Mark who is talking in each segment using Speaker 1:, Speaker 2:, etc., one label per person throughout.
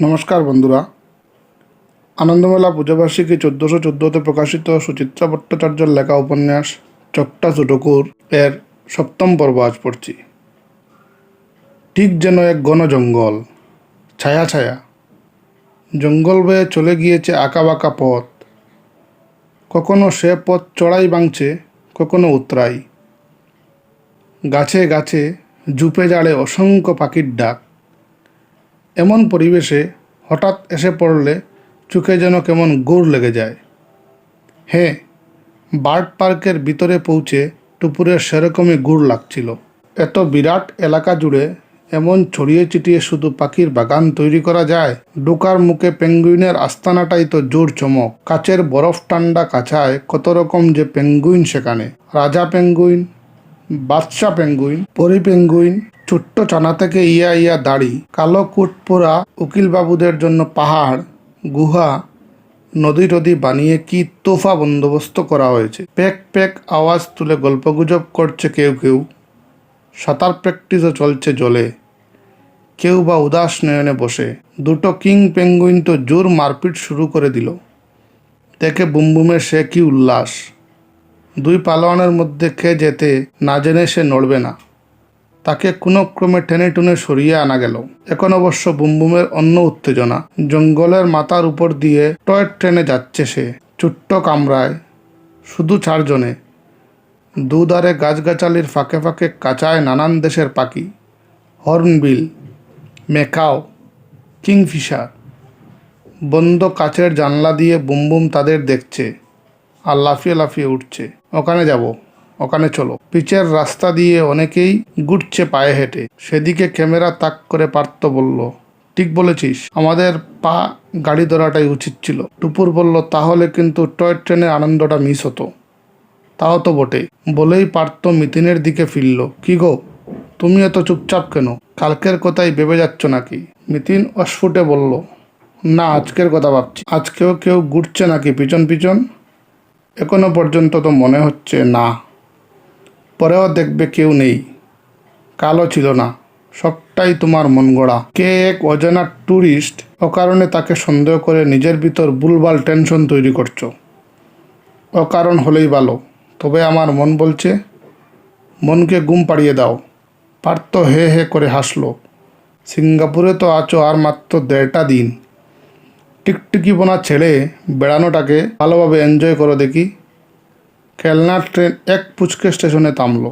Speaker 1: নমস্কার বন্ধুরা। আনন্দমেলা পূজাবার্ষিকী চোদ্দোশো চোদ্দোতে প্রকাশিত সুচিত্রা ভট্টাচার্যের লেখা উপন্যাস চকটা সুটকুর এর সপ্তম পর্ব আজ পড়ছি। ঠিক যেন এক ঘন জঙ্গল, ছায়া ছায়া। জঙ্গল বেয়ে চলে গিয়েছে আঁকা বাঁকা পথ। কখনো সে পথ চড়াই ভাঙছে কখনো উতরাই। গাছে গাছে জুপে জাড়ে অসংখ্য পাখির ডাক। এমন পরিবেশে হঠাৎ এসে পড়লে চোখে যেন কেমন গোর লেগে যায়। হ্যাঁ বার্ড পার্কের ভিতরে পৌঁছে টুপুরের সেরকমই গুড় লাগছিল। এত বিরাট এলাকা জুড়ে এমন ছড়িয়ে ছিটিয়ে শুধু পাখির বাগান তৈরি করা যায়? ডোকার মুখে পেঙ্গুইনের আস্তানাটাই তো জোর চমক। কাচের বরফ ঠান্ডা কাছায় কত রকম যে পেঙ্গুইন সেখানে। রাজা পেঙ্গুইন, বাদশা পেঙ্গুইন, পরি পেঙ্গুইন ছোট্ট চানা থেকে ইয়া ইয়া দাড়ি, কালো কুট পোড়া উকিলবাবুদের জন্য পাহাড়, গুহা, নদী টদী বানিয়ে কি তোফা বন্দোবস্ত করা হয়েছে? প্যাক প্যাক আওয়াজ তুলে গল্পগুজব করছে কেউ কেউ। সাঁতার প্র্যাকটিসও চলছে জলে। কেউ বা উদাস নয়নে বসে। দুটো কিং পেঙ্গুইন তো জোর মারপিট শুরু করে দিল। দেখে বুমবুমের সে কি উল্লাস। দুই পালোয়ানের মধ্যে কে যেতে না জেনে সে নড়বে না। তাকে কোনো ক্রমে টেনে টুনে সরিয়ে আনা গেল। এখন অবশ্য বুমবুমের অন্য উত্তেজনা। জঙ্গলের মাথার উপর দিয়ে টয় ট্রেনে যাচ্ছে সে। ছোট্ট কামরায়। শুধু চারজনে। দুধারে গাছগাছালির ফাঁকে ফাঁকে কাঁচায় নানান দেশের পাখি। Hornbill, macaw, kingfisher. বন্ধ কাচের জানলা দিয়ে বুমবুম তাদের দেখছে। আর লাফিয়ে লাফিয়ে উঠছে। ওখানে যাব। ওখানে চলো। পিচের রাস্তা দিয়ে অনেকেই ঘুরছে পায়ে হেঁটে। সেদিকে ক্যামেরা তাক করে পার্থ বলল, ঠিক বলেছিস। আমাদের পা গাড়ি ধরাটাই উচিত ছিল। টুপুর বলল, তাহলে কিন্তু টয় ট্রেনের আনন্দটা মিস হতো। তাও তো বটে বলেই পার্থ মিতিনের দিকে ফিরল। কি গো, তুমি এত চুপচাপ কেন? কালকের কথাই ভেবে যাচ্ছ নাকি? মিতিন অস্ফুটে বলল, না, আজকের কথা ভাবছি। আজকেও কেউ ঘুরছে নাকি পিছন পিছন? এখনও পর্যন্ত তো মনে হচ্ছে না। পরেও দেখবে কেউ নেই। কালো ছিল না। সবটাই তোমার মন গড়া। কে এক অজানা ট্যুরিস্ট অকারণে তাকে সন্দেহ করে নিজের ভিতর ভুলভাল টেনশন তৈরি করছ। অকারণ হলেই ভালো। তবে আমার মন বলছে, মনকে ঘুম পাড়িয়ে দাও। পার্থ হে হে করে হাসলো। সিঙ্গাপুরে তো আছো আর মাত্র দেড়টা দিন। টিকটিকি বোনা ছেড়ে বেড়ানোটাকে ভালোভাবে এনজয় করো দেখি। খেলনার ট্রেন এক পুচকে স্টেশনে থামল।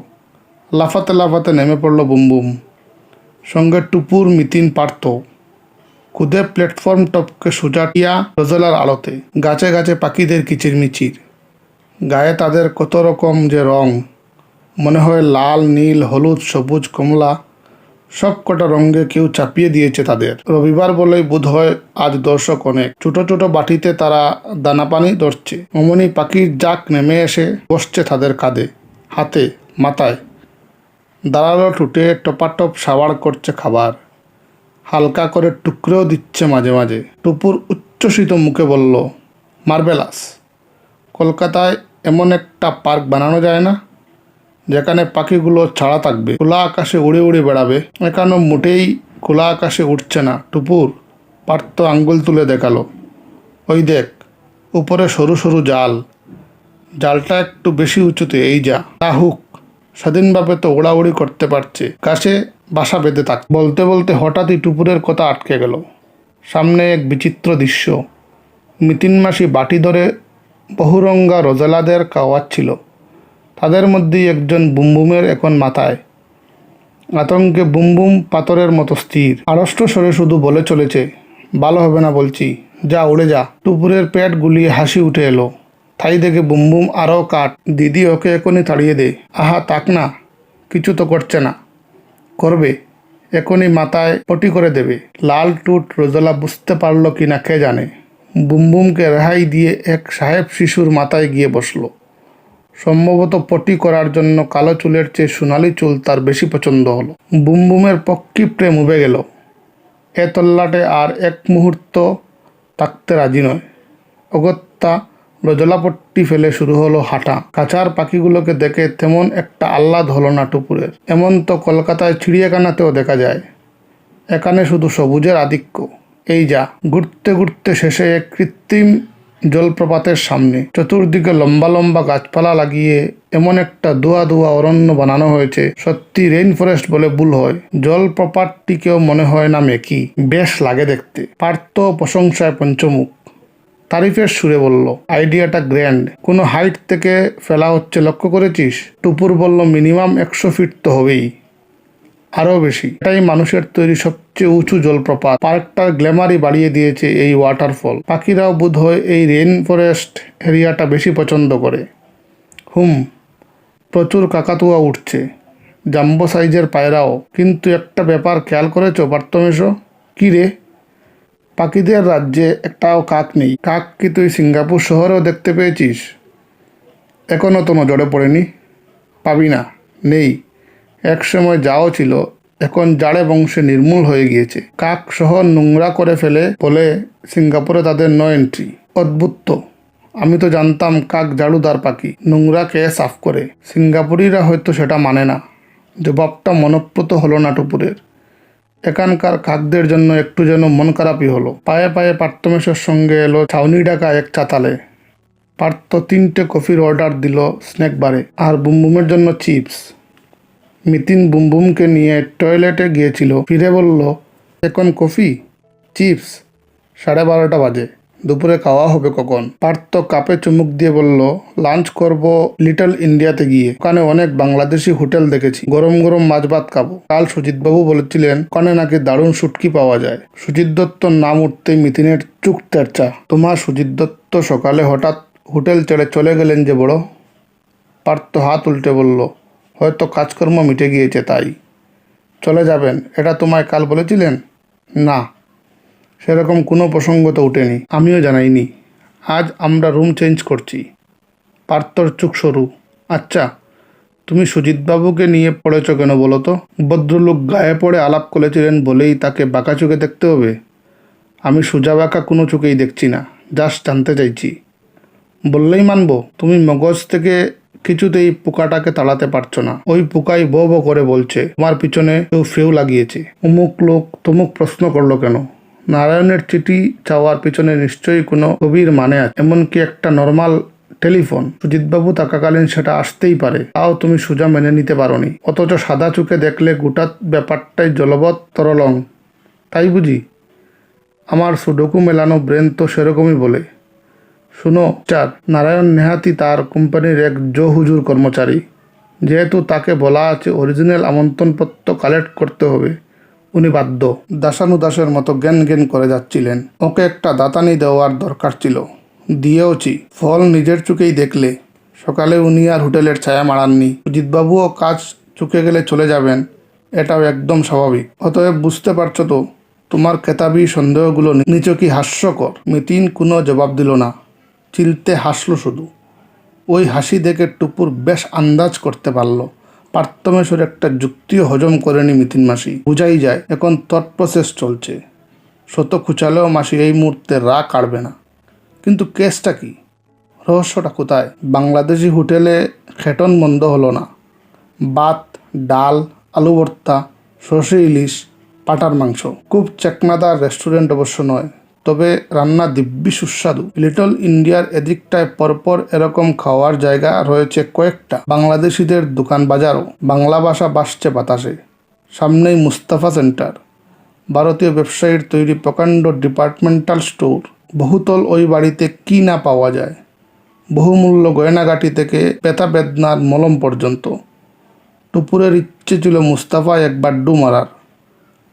Speaker 1: লাফাতে লাফাতে নেমে পড়ল বুমবুম সঙ্গে টুপুর মিতিন পার্থ। খুদে প্ল্যাটফর্ম টপকে সোজাটিয়া রোজলার আলোতে, গাছে গাছে পাখিদের কিচিরমিচির। গায়ে তাদের কত রকম যে রং। মনে হয় লাল, নীল, হলুদ, সবুজ, কমলা। সব কটা রঙে কেউ চাপিয়ে দিয়েছে তাদের। রবিবার বলেই বোধ হয় আজ দর্শক অনেক। ছোট ছোট বাটিতে তারা দানা পানি ধরছে। অমনি পাখির জাক নেমে এসে বসছে তাদের কাঁধে, হাতে, মাথায়। দাঁড়াল টুটে টপাটপ সাওয়ার করছে খাবার। হালকা করে টুকরেও দিচ্ছে মাঝে মাঝে। টুপুর উচ্ছ্বসিত মুখে বলল, মার্বেলাস, কলকাতায় এমন একটা পার্ক বানানো যায় না? যেখানে পাখিগুলো ছাড়া থাকবে। খোলা আকাশে উড়ে উড়ে বেড়াবে। এখানে মোটেই খোলা আকাশে উঠছে না। টুপুর, পার্থ আঙ্গুল তুলে দেখাল। ওই দেখ, উপরে সরু সরু জাল। জালটা একটু বেশি উঁচুতে, এই যা। তা হুক স্বাধীনভাবে তো ওড়াউড়ি করতে পারছে। কাছে বাসা বেঁধে থাক। বলতে বলতে হঠাৎই টুপুরের কথা আটকে গেল। সামনে এক বিচিত্র দৃশ্য। মিতিন মাসি বাটি ধরে বহুরঙ্গা রোজালাদের খাওয়াচ্ছিল তাদের মধ্যেই একজন বুমবুমের এখন মাথায়। আতঙ্কে বুমবুম পাথরের মতো স্থির। আড়ষ্ট স্বরে শুধু বলে চলেছে, ভালো হবে না বলছি, যা, উড়ে যা। টুপুরের পেট গুলিয়ে হাসি উঠে এলো। তাই দেখে বুমবুম আরও কাট দিদি, ওকে এখনই তাড়িয়ে দে। আহা, তাক না, কিছু তো করছে না। করবে, এখনই মাথায় পটি করে দেবে। লাল টুট রোজলা বুঝতে পারল কি না, কে জানে? বুমবুমকে রেহাই দিয়ে এক সাহেব শিশুর মাথায় গিয়ে বসল। সম্ভবত পটি করার জন্য কালো চুলের চেয়ে সোনালি চুল তার বেশি পছন্দ হলো। বুমবুমের পক্ষী প্রেম উবে গেল। এ তল্লাটে আর এক মুহূর্ত থাকতে রাজি নয়। অগত্যা রজলাপট্টি ফেলে শুরু হলো হাঁটা। কাছার পাখিগুলোকে দেখে তেমন একটা আহ্লাদ হলো না টুপুরের। এমন তো কলকাতায় চিড়িয়াখানাতেও দেখা যায়। এখানে শুধু সবুজের আধিক্য। এই যা, ঘুরতে ঘুরতে শেষে এক কৃত্রিম জলপ্রপাতের সামনে। চতুর্দিকে লম্বা লম্বা গাছপালা লাগিয়ে এমন একটা দোয়া দুয়া অরণ্য বানানো হয়েছে। সত্যি রেইন ফরেস্ট বলে ভুল হয়। জলপ্রপাতটিকেও মনে হয় না মেকি বেশ লাগে দেখতে। পার্থ প্রশংসায় পঞ্চমুখ। তারিফের সুরে বলল, আইডিয়াটা গ্র্যান্ড। কোনো হাইট থেকে ফেলা হচ্ছে, লক্ষ্য করেছিস? টুপুর বলল, মিনিমাম একশো ফিট তো হবেই। আরও বেশি। এটাই মানুষের তৈরি সবচেয়ে উঁচু জলপ্রপাত। পার্কটার গ্ল্যামারই বাড়িয়ে দিয়েছে এই ওয়াটারফল। পাখিরাও বোধ হয় এই রেইন ফরেস্ট এরিয়াটা বেশি পছন্দ করে। হুম, প্রচুর কাকাতুয়া উঠছে। জাম্বো সাইজের পায়রাও। কিন্তু একটা ব্যাপার খেয়াল করেছ পার্থমেশ কী রে? পাখিদের রাজ্যে একটাও কাক নেই। কাক কি তুই সিঙ্গাপুর শহরেও দেখতে পেয়েছিস? এখনও তো নজরে পড়েনি। পাবি না। নেই। একসময় যাও ছিল, এখন জাড়ে বংশে নির্মূল হয়ে গিয়েছে। কাক শহর নোংরা করে ফেলে বলে সিঙ্গাপুরে তাদের নো এন্ট্রি অদ্ভুত আমি তো জানতাম কাক জাড়ুদার পাখি নোংরা খেয়ে সাফ করে। সিঙ্গাপুরিরা হয়তো সেটা মানে না। জবাবটা মনপ্রত হলো না টুপুরের। এখানকার কাকদের জন্য একটু যেন মন খারাপই হলো। পায়ে পায়ে পার্থমেশের সঙ্গে এলো ছাউনি ডাকা এক চাতালে। পার্থ তিনটে কফির অর্ডার দিল স্ন্যাক বারে, আর বুমবুমের জন্য চিপস। মিতিন বুমবুমকে নিয়ে টয়লেটে গিয়েছিল। ফিরে বলল এখন কফি, চিপস, সাড়ে বারোটা বাজে। দুপুরে খাওয়া হবে কখন? পার্থ কাপে চুমুক দিয়ে বলল, লাঞ্চ করব লিটল ইন্ডিয়াতে গিয়ে। ওখানে অনেক বাংলাদেশি হোটেল দেখেছি। গরম গরম মাছ ভাত খাব। কাল সুজিত বাবু বলেছিলেন, ওখানে নাকি দারুণ শুটকি পাওয়া যায়। সুজিত দত্তর নাম উঠতেই মিতিনের চুক তেরচা। তোমার সুজিত দত্ত সকালে হঠাৎ হোটেল ছেড়ে চলে গেলেন যে বড়? পার্থ হাত উল্টে বলল হয়তো কাজকর্ম মিটে গিয়েছে তাই। চলে যাবেন, এটা তোমায় কাল বলেছিলেন? না, সেরকম কোনো প্রসঙ্গ তো উঠেনি, আমিও জানাইনি। আজ আমরা রুম চেঞ্জ করছি। পার্থর চুক সরু। আচ্ছা তুমি সুজিতবাবুকে নিয়ে পড়েছ কেন বলো তো? ভদ্রলোক গায়ে পড়ে আলাপ করেছিলেন বলেই তাকে বাঁকা চোখে দেখতে হবে। আমি সোজা বাঁকা কোনো চোখেই দেখছি না, জাস্ট জানতে চাইছি। বললেই মানব, তুমি মগজ থেকে কিছুতেই পোকাটাকে তাড়াতে পারছ না। ওই পোকাই বো বো করে বলছে, তোমার পিছনে কেউ ফেউ লাগিয়েছে। অমুক লোক তমুক প্রশ্ন করল কেন? নারায়ণের চিঠি চাওয়ার পিছনে নিশ্চয়ই কোনো গভীর মানে আছে। এমনকি একটা নর্মাল টেলিফোন সুজিতবাবু থাকাকালীন সেটা আসতেই পারে। তাও তুমি সোজা মেনে নিতে পারোনি। অথচ সাদা চোখে দেখলে গোটা ব্যাপারটাই জলবৎ তরলং। তাই বুঝি? আমার সুডোকু মেলানো ব্রেন তো সেরকমই বলে। শুনো চার নারায়ণ নেহাতি তার কোম্পানির এক জো হুজুর কর্মচারী। যেহেতু তাকে বলা আছে অরিজিনাল আমন্ত্রণপত্র কালেক্ট করতে হবে। উনি বাধ্য। দাসানুদাসের মতো জ্ঞান জ্ঞান করে যাচ্ছিলেন। ওকে একটা দাতানি দেওয়ার দরকার ছিল। দিয়েওছি। ফল নিজের চোখেই দেখলে। সকালে উনি আর হোটেলের ছায়া মারাননি। সুজিতবাবুও কাজ চুকে গেলে চলে যাবেন। এটাও একদম স্বাভাবিক। অতএব বুঝতে পারছ তো, তোমার কেতাবি সন্দেহগুলো নিচকি হাস্যকর? মিতিন কোনো জবাব দিল না। চিলতে হাসলো শুধু। ওই হাসি দেখে টুপুর বেশ আন্দাজ করতে পারল। পার্থমেশ্বর একটা যুক্তিও হজম করেনি মিতিন মাসি। বুঝাই যায়, এখন থট প্রসেস চলছে। শত খুচালেও মাসি এই মুহূর্তে রা কাটবে না। কিন্তু কেসটা কি? রহস্যটা কোথায়? বাংলাদেশি হোটেলে খেটন বন্ধ হলো না। ভাত ডাল আলু ভর্তা সর্ষে ইলিশ, পাটার মাংস। খুব চেকনাদার রেস্টুরেন্ট অবশ্য নয়। তবে রান্না দিব্যি সুস্বাদু। লিটল ইন্ডিয়ার এদিকটায় পরপর এরকম খাওয়ার জায়গা রয়েছে কয়েকটা। বাংলাদেশিদের দোকান বাজারও। বাংলা ভাষা বাসছে বাতাসে। সামনেই মুস্তাফা সেন্টার। ভারতীয় ব্যবসায়ীর তৈরি প্রকাণ্ড ডিপার্টমেন্টাল স্টোর। বহুতল ওই বাড়িতে কি না পাওয়া যায়। বহুমূল্য গয়নাগাটি থেকে পেতা বেদনার মলম পর্যন্ত। টুপুরের ইচ্ছে ছিল মুস্তাফা একবার ডু মারার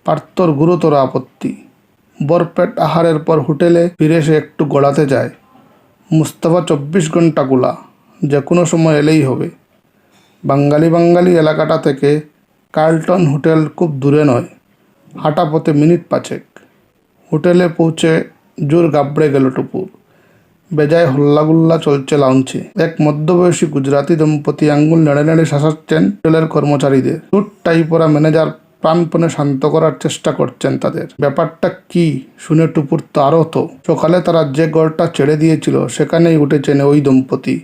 Speaker 1: পার্থর গুরুতর আপত্তি। বরপেট আহারের পর হোটেলে ফিরে এসে একটু গড়াতে যায়। মুস্তাফা চব্বিশ ঘণ্টা গোলা, যে কোনো সময় এলেই হবে। বাঙালি বাঙালি এলাকাটা থেকে কার্লটন হোটেল খুব দূরে নয়, হাঁটা পথে মিনিট পাঁচেক। হোটেলে পৌঁছে জোর গাবড়ে গেল টুপুর। বেজায় হল্লাগুল্লা চলছে লাউঞ্চে। এক মধ্যবয়সী গুজরাতি দম্পতি আঙ্গুল নেড়ে নেড়ে শাসাচ্ছেন হোটেলের কর্মচারীদের। টুট টাই পরা ম্যানেজার প্রাণপণে শান্ত করার চেষ্টা করছেন তাদের। ব্যাপারটা কি শুনে টুপুর তারও তো সকালে তারা যে গড়টা ছেড়ে দিয়েছিল, সেখানেই উঠেছেন ওই দম্পতি।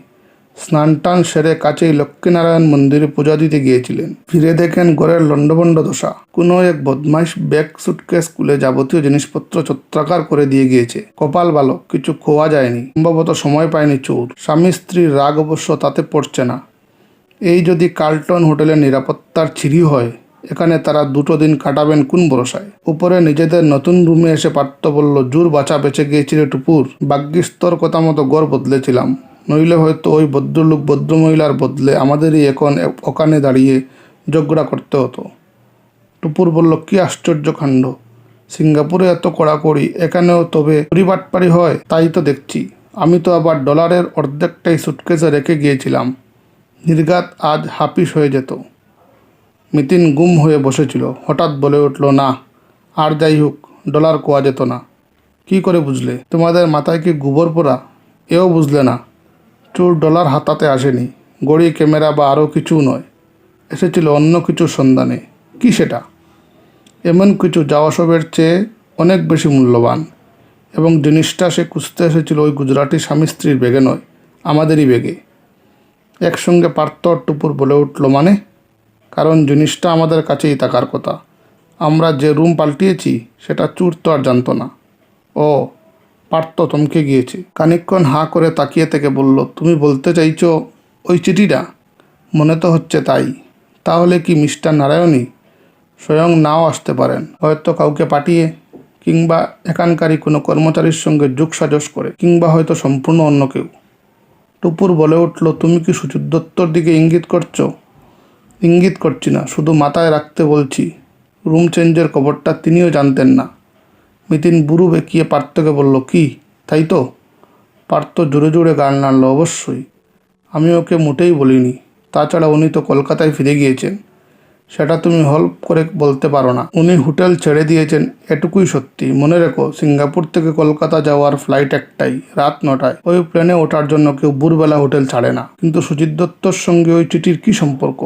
Speaker 1: স্নান টান সেরে কাছেই লক্ষ্মীনারায়ণ মন্দিরে পূজা দিতে গিয়েছিলেন। ফিরে দেখেন ঘরের লণ্ডভণ্ড দশা। কোনো এক বদমাইশ ব্যাগ সুটকেস খুলে যাবতীয় জিনিসপত্র ছত্রাকার করে দিয়ে গিয়েছে। কপাল ভালো, কিছু খোয়া যায়নি। সম্ভবত সময় পায়নি চোর। স্বামী স্ত্রীর রাগ অবশ্য তাতে পড়ছে না। এই যদি কার্লটন হোটেলের নিরাপত্তার ছিরি হয় এখানে তারা দুটো দিন কাটাবেন কোন ভরসায়। উপরে নিজেদের নতুন রুমে এসে পার্থ বলল, জোর বাঁচা বেঁচে গিয়েছিল টুপুর। ভাগ্যস্তর কথা মতো গড় বদলেছিলাম। নইলে হয়তো ওই ভদ্রলোক ভদ্রমহিলার বদলে আমাদেরই এখন ওখানে দাঁড়িয়ে ঝগড়া করতে হতো। টুপুর বলল, কি আশ্চর্য কাণ্ড। সিঙ্গাপুরে এত কড়াকড়ি, এখানেও তবে পরিবাটপাড়ি হয়, তাই তো দেখছি। আমি তো আবার ডলারের অর্ধেকটাই সুটকেসে রেখে গিয়েছিলাম। নির্ঘাত আজ হাপিস হয়ে যেত। মিতিন গুম হয়ে বসেছিল। হঠাৎ বলে উঠল, না, আর যাই হোক, ডলার কোয়া যেত না। কি করে বুঝলে? তোমাদের মাথায় কি গোবর পোড়া? এও বুঝলে না। চোর ডলার হাতাতে আসেনি। গড়ি, ক্যামেরা বা আরও কিছু নয়। এসেছিল অন্য কিছুর সন্ধানে। কি সেটা? এমন কিছু যাওয়া সবের চেয়ে অনেক বেশি মূল্যবান। এবং জিনিসটা সে খুঁজতে এসেছিল ওই গুজরাটি স্বামী স্ত্রীর বেগে নয়, আমাদেরই বেগে। একসঙ্গে পার্থ টুপুর বলে উঠল মানে? কারণ জিনিসটা আমাদের কাছেই থাকার কথা। আমরা যে রুম পাল্টিয়েছি, সেটা চুর তো আর জানতো না। ও, পার্থ থমকে গিয়েছে। খানিকক্ষণ হাঁ করে তাকিয়ে থেকে বলল, তুমি বলতে চাইছ ওই চিঠিটা? মনে তো হচ্ছে তাই। তাহলে কি মিস্টার নারায়ণী স্বয়ং নাও আসতে পারেন? হয়তো কাউকে পাঠিয়ে কিংবা এখানকারই কোনো কর্মচারীর সঙ্গে যোগসাজস করে, কিংবা হয়তো সম্পূর্ণ অন্য কেউ। টুপুর বলে উঠল, তুমি কি দত্তর দিকে ইঙ্গিত করছ? ইঙ্গিত করছি না, শুধু মাথায় রাখতে বলছি রুম চেঞ্জের খবরটা তিনিও জানতেন না। মিতিন বুরু বেঁকিয়ে পার্থকে বলল, কি? তাই তো? পার্থ জোরে জোরে গান নাড়ল, অবশ্যই। আমি ওকে মোটেই বলিনি। তাছাড়া উনি তো কলকাতায় ফিরে গিয়েছেন। সেটা তুমি হল্প করে বলতে পারো না। উনি হোটেল ছেড়ে দিয়েছেন, এটুকুই সত্যি। মনে রেখো, সিঙ্গাপুর থেকে কলকাতা যাওয়ার ফ্লাইট একটাই, রাত নটায়। ওই প্লেনে ওঠার জন্য কেউ ভোরবেলা হোটেল ছাড়ে না। কিন্তু সুজিত দত্তর সঙ্গে ওই চিঠির কী সম্পর্ক?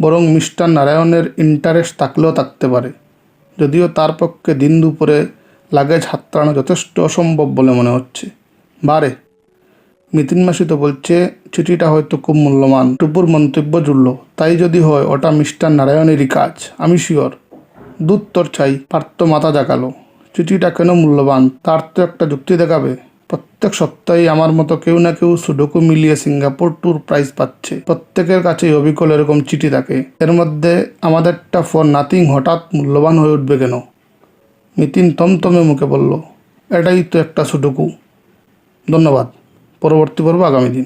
Speaker 1: বরং মিস্টার নারায়ণের ইন্টারেস্ট থাকলেও থাকতে পারে। যদিও তার পক্ষে দিন দুপুরে লাগেজ হাতড়ানো যথেষ্ট অসম্ভব বলে মনে হচ্ছে। বারে মিতিন মাসি তো বলছে, চিঠিটা হয়তো খুব মূল্যবান। টুপুর মন্তব্য জুড়ল। তাই যদি হয়, ওটা মিস্টার নারায়ণেরই কাজ। আমি শিওর দুধ তোর চাই পার্থ মাথা জাগালো চিঠিটা কেন মূল্যবান? তার তো একটা যুক্তি দেখাবে। প্রত্যেক সপ্তাহে আমার মতো কেউ না কেউ সুডোকু মিলিয়ে সিঙ্গাপুর ট্যুর প্রাইজ পাচ্ছে। প্রত্যেকের কাছেই অবিকল এরকম চিঠি থাকে। এর মধ্যে আমাদেরটা ফর নাথিং হঠাৎ মূল্যবান হয়ে উঠবে কেন? নিতিন তমতমে মুখে বলল, এটাই তো একটা সুডোকু। ধন্যবাদ। পরবর্তী পর্ব আগামী দিন।